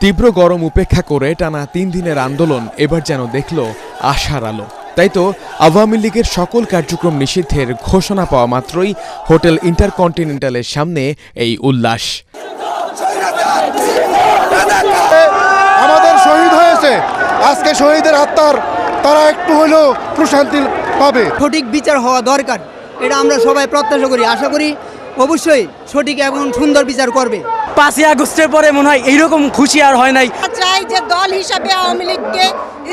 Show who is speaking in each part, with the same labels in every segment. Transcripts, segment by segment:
Speaker 1: তীব্র গরম উপেক্ষা করে টানা তিন দিনের আন্দোলন এবার যেন দেখল আশার আলো। তাই তো আওয়ামী লীগের সকল কার্যক্রম নিষিদ্ধের ঘোষণা পাওয়া মাত্রই হোটেল ইন্টারকন্টিনেন্টালের সামনে এই উল্লাস।
Speaker 2: আমাদের শহীদ হয়েছে। আজকে শহীদের আত্মার তারা একটু হলেও প্রশান্তি পাবে।
Speaker 3: সঠিক বিচার হওয়া দরকার। এটা আমরা সবাই প্রত্যাশা করি। আশা করি অবশ্যই সঠিক এবং সুন্দর বিচার করবে।
Speaker 4: পাঁচই আগস্টের পরে মনে হয় এইরকম খুশি আর হয় নাই।
Speaker 5: চাই যে দল হিসাবে আওয়ামী লীগকে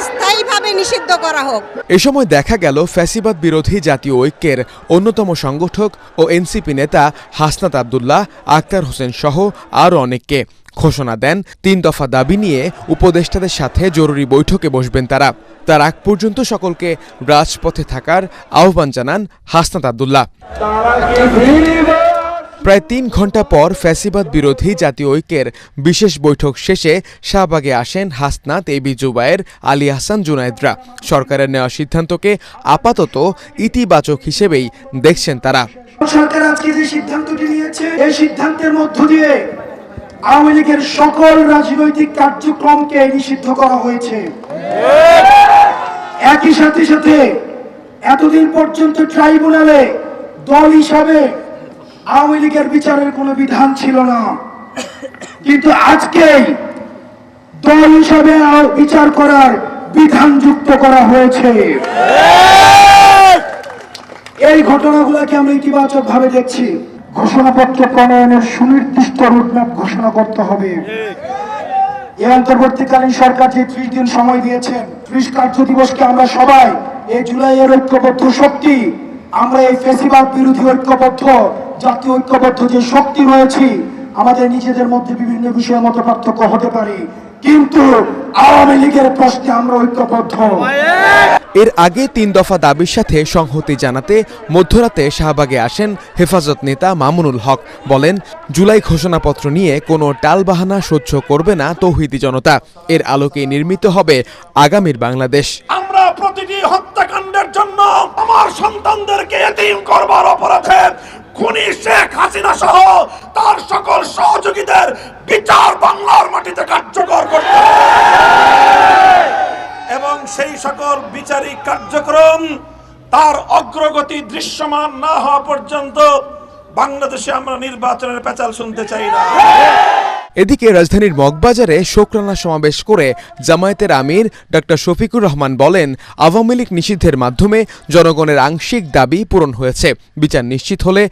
Speaker 5: স্থায়ীভাবে নিষিদ্ধ করা হোক।
Speaker 1: এ সময় দেখা গেল ফ্যাসিবাদ বিরোধী জাতীয় ঐক্যের অন্যতম সংগঠক ও এনসিপি নেতা হাসনাত আবদুল্লাহ আক্তার হোসেন সহ আরও অনেককে। ঘোষণা দেন তিন দফা দাবি নিয়ে উপদেষ্টাদের সাথে জরুরি বৈঠকে বসবেন তারা। তার আগ পর্যন্ত সকলকে রাজপথে থাকার আহ্বান জানান হাসনাত আবদুল্লাহ। প্রায় তিন ঘণ্টা পর ফ্যাসিবাদ বিরোধী জাতীয় ঐক্যের বিশেষ বৈঠক শেষে শাহবাগে আসেন হাসনাত এবি জুবায়ের আলী হাসান জুনায়েদরা। সরকারের নেওয়া সিদ্ধান্তকে আপাতত ইতিবাচক হিসেবেই দেখছেন তারা।
Speaker 6: সরকার আজকে যে সিদ্ধান্তটি নিয়েছে, এই সিদ্ধান্তের মধ্য দিয়ে আওয়ামী লীগের সকল রাজনৈতিক কার্যক্রমকে নিষিদ্ধ করা হয়েছে। একই সাথে সাথে এতদিন পর্যন্ত ট্রাইব্যুনালে দল হিসাবে আওয়ামী লীগের বিচারের কোনো বিধান ছিল না। কিন্তু আজকেই দল হিসাবে বিচার করার বিধান যুক্ত করা হয়েছে। এই ঘটনাগুলোকে আমরা ইতিবাচক ভাবে দেখছি। ঘোষণাপত্র প্রণয়নের সুনির্দিষ্ট রোডম্যাপ ঘোষণা করতে হবে। এই অন্তর্বর্তীকালীন সরকার যে ত্রিশ দিন সময় দিয়েছেন, ত্রিশ কার্য দিবসকে আমরা সবাই এই জুলাইয়ের ঐক্যবদ্ধ শক্তি আমরা এই ফেসিবাদ বিরোধী ঐক্যবদ্ধ, জাতীয় ঐক্যবদ্ধ যে শক্তি রয়েছি, আমাদের নিজেদের মধ্যে বিভিন্ন বিষয়ে মত পার্থক্য হতে পারে। কিন্তু আওয়ামী লীগের প্রশ্নে আমরা ঐক্যবদ্ধ।
Speaker 1: এর আগে তিন দফা দাবির সাথে সংহতি জানাতে মধ্যরাতে শাহবাগে আসেন হেফাজত নেতা মামুনুল হক। বলেন, জুলাই ঘোষণাপত্র নিয়ে কোনো টালবাহানা সহ্য করবে না তৌহিদি জনতা। এর আলোকে নির্মিত হবে আগামীর বাংলাদেশ।
Speaker 7: প্রতিটি হত্যাকাণ্ডের জন্য আমার সন্তানদেরকে এতিম করবার অপরাধে খুনি শেখ হাসিনা সহ তার সকল সহযোগীদের বিচার বাংলার মাটিতে কার্যকর করতে এবং সেই সকল বিচারিক কার্যক্রম তার অগ্রগতি দৃশ্যমান না হওয়া পর্যন্ত বাংলাদেশে আমরা নির্বাচনের পেঁচাল শুনতে চাই না।
Speaker 1: এদিকে রাজধানীর মগবাজারে শোকরানা সমাবেশ করে জামায়াতের আমির ডক্টর শফিকুর রহমান বলেন, আওয়ামী লীগ নিষিদ্ধের মাধ্যমে জনগণের আংশিক দাবি পূরণ হয়েছে। বিচার নিশ্চিত হলে